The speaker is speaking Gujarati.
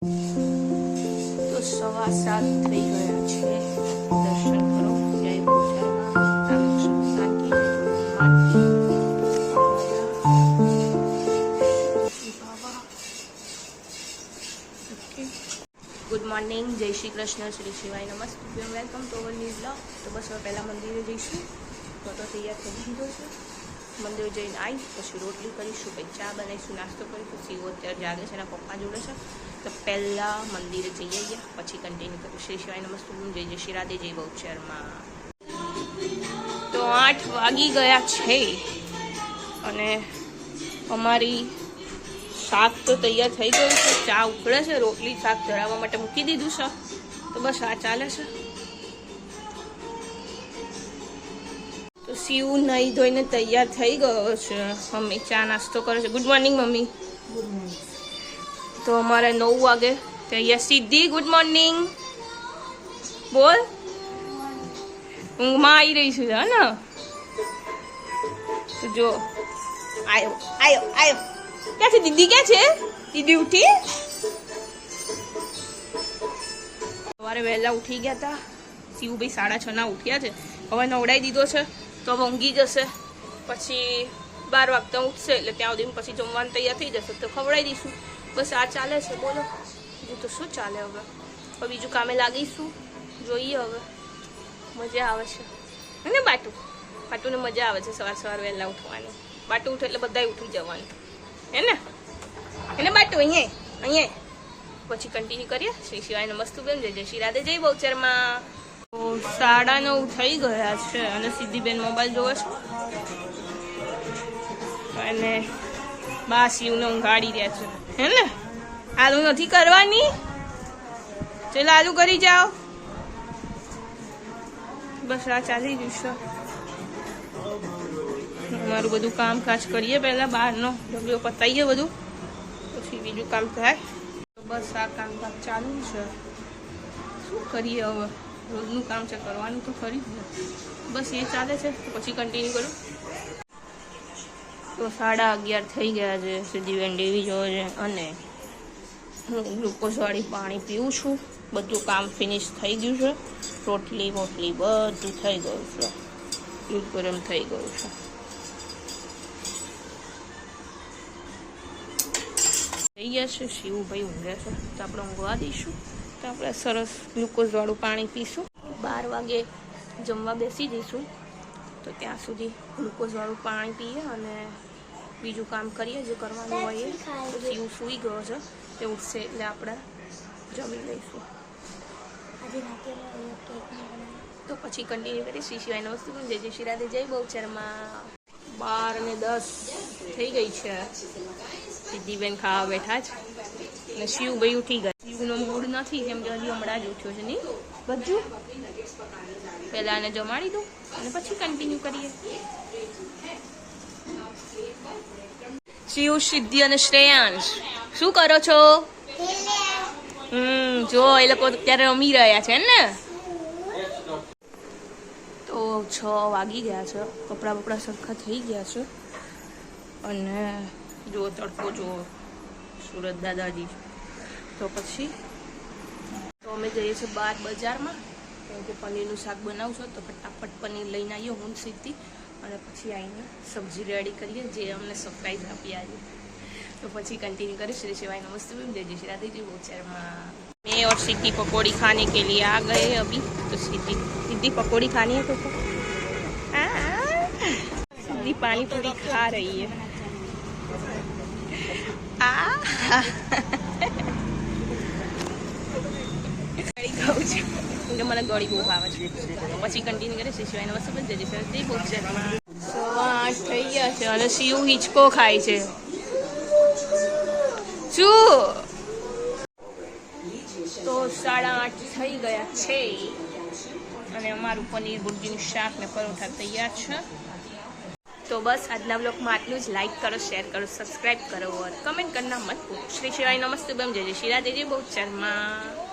તો સવા સાત થઈ ગયા છે. દર્શન કરો. જય ગુડ મોર્નિંગ. જય શ્રી કૃષ્ણ. શ્રી શિવાય નમસ્તે. Welcome to our news blog તો બસ હવે પહેલાં મંદિરે જઈશું. તો તો તૈયાર થઈ દીધો છે. મંદિરે જઈને આવી પછી રોટલી કરીશું, પછી ચા બનાવીશું, નાસ્તો કરીશું સીવો અત્યારે જાગે છે, એના પપ્પા જોડે છે. તો પહેલાં મંદિરે જઈ આવીએ પછી કન્ટિન્યુ કરું શ્રી શિવાય નમસ્તે જય જય શ્રી રાધે, જય બહુચરમાં. તો આઠ વાગી ગયા છે અને અમારી શાક તો તૈયાર થઈ ગયું છે. ચા ઉકળે છે, રોટલી, શાક ધરાવવા માટે મૂકી દીધું છે. તો બસ આ ચાલે છે. તો સીવ નહીં ધોઈને તૈયાર થઈ ગયો છે. મમ્મી ચા નાસ્તો કરે છે. Good morning mummy. તો અમારે નવ વાગે. ત્યાં સીધી ગુડ મોર્નિંગ બોલ. ઊંઘમાં આવી રહી છું, હે ને? જો, આયો આયો આયો. ક્યાં છે દીદી ક્યાં છે? દીદી ઉઠી? સવારે વહેલા ઉઠી ગયા હતા શિવભાઈ સાડા છ ના ઉઠ્યા છે. હવે નવડાવી દીધો છે, તો હવે ઊંઘી જશે. પછી બાર વાગતા ઉઠશે, એટલે ત્યાં સુધી પછી જમવાનું તૈયાર થઈ જશે. તો ખવડાવી દઈશું. બસ આ ચાલે છે, બોલો. બીજું તો શું ચાલે હવે? હવે બીજું કામે લાગીશું. જોઈએ હવે. મજા આવે છે. હે ને બાટુ. બાટુને મજા આવે છે સવાર સવાર વહેલા ઉઠવાની. બાટુ ઉઠે એટલે બધાય ઉઠી જવાનું. હે ને? એને બાટુ, અહીંયા અહીંયા પછી કન્ટિન્યુ કરીએ. શ્રી શિવાય નમસ્તુ બેન, જય જય શ્રી રાધે, જય બહુચરમાં. સાડા નવ થઈ ગયા છે અને સિદ્ધિબેન મોબાઈલ જોવે છે. અને બા શિવને ઊંઘાડી રહ્યા છે. હે ને આલુ નથી કરવાની? ચલો આલુ કરી જાઓ. બસ આ ચાલી જશે અમારું બધું કામકાજ કરીએ પહેલાં બહારનો. ઢગલો પતાવીએ બધું. પછી બીજું કામ થાય. બસ આ કામકાજ ચાલુ છે. શું કરીએ હવે? રોજનું કામ છે, કરવાનું તો ખરી જ બસ એ ચાલે છે. પછી કન્ટિન્યુ કરું. તો સાડા અગિયાર થઈ ગયા છે. સિદ્ધિબેન વેન્ડીવી જોવે છે અને હું ગ્લુકોઝવાળી પાણી પીવું છું. બધું કામ ફિનિશ થઈ ગયું છે. રોટલી મોટલી બધું થઈ ગયું છે. દૂધ ગરમ થઈ ગયું છે. થઈ ગયા છે. શિવભાઈ ઊંઘે છે. તો આપણે ઊંઘવા દઈશું. તો આપણે સરસ ગ્લુકોઝવાળું પાણી પીશું. બાર વાગે જમવા બેસી જઈશું. તો ત્યાં સુધી ગ્લુકોઝવાળું પાણી પીએ અને બીજું કામ કરીએ જે કરવાનું હોય તો શિવ સૂઈ ગયો છે તે ઉઠશે એટલે આપણે જમી લઈશું. તો પછી કન્ટિન્યુ કરીએ. શ્રી શિવાયનો વસ્તુ જય જય શ્રી રાધે જય બહુચરમાં. બાર અને દસ થઈ ગઈ છે. સિદ્ધિબેન ખાવા બેઠા છે અને શિવભાઈ ઉઠી ગયા. શિવનો મૂડ નથી કેમ કે હજી હમણાં જ ઉઠ્યો છે નહીં. બધું. પહેલાં એને જમાડી દઉં અને પછી કન્ટિન્યુ કરીએ. શિવ, સિદ્ધિ અને શ્રેયાંશ. શું કરો છો? હમ, જો, એ લોકો અત્યારે રમી રહ્યા છે ને તો છ વાગી ગયા છે. કપડાં બપડા સરખા થઈ ગયા છે. અને જો, તડકો જો, સુરત દાદાજી. તો પછી તો અમે જઈએ છીએ બહાર બજારમાં. કેમ કે પનીરનું શાક બનાવું છું તો ફટાફટ પનીર લઈને આવીએ, હું સીધી અને પછી આવીને સબ્જી રેડી કરીએ જે અમને સરપ્રાઈઝ આપી આજે तो પછી कंटिन्यू करें श्री शिवाय नमस्ते मैम जय जय श्री राधे जी बोचरमा मैं और सिद्धि पकौड़ी खाने के लिए आ गए अभी तो सिद्धि सिद्धि पकौड़ी खानी है तो सिद्धि पानी पूरी खा रही है આ ગળી ખાઉં છું કેમ કે મને ગળી બહુ ભાવે છે પછી કન્ટિન્યુ કરે શ્રી શિવાય નમસ્તે મેમ જય જય શ્રી રાધે બોચરમાં પાંચ થઈ ગયા છે અને શિવ હિંચકો ખાય છે. શું તો સાડા આઠ થઈ ગયા છે. અને અમારું પનીર ભુરજીનું શાક ને પરોઠા તૈયાર છે. તો બસ આજના બ્લોગમાં આટલું જ. લાઇક કરો શેર કરો સબસ્ક્રાઈબ કરો કમેન્ટ કરના મત શ્રી શિવાય નમસ્તે બેમ જય શ્રી રાધેજી બહુ ચરમાં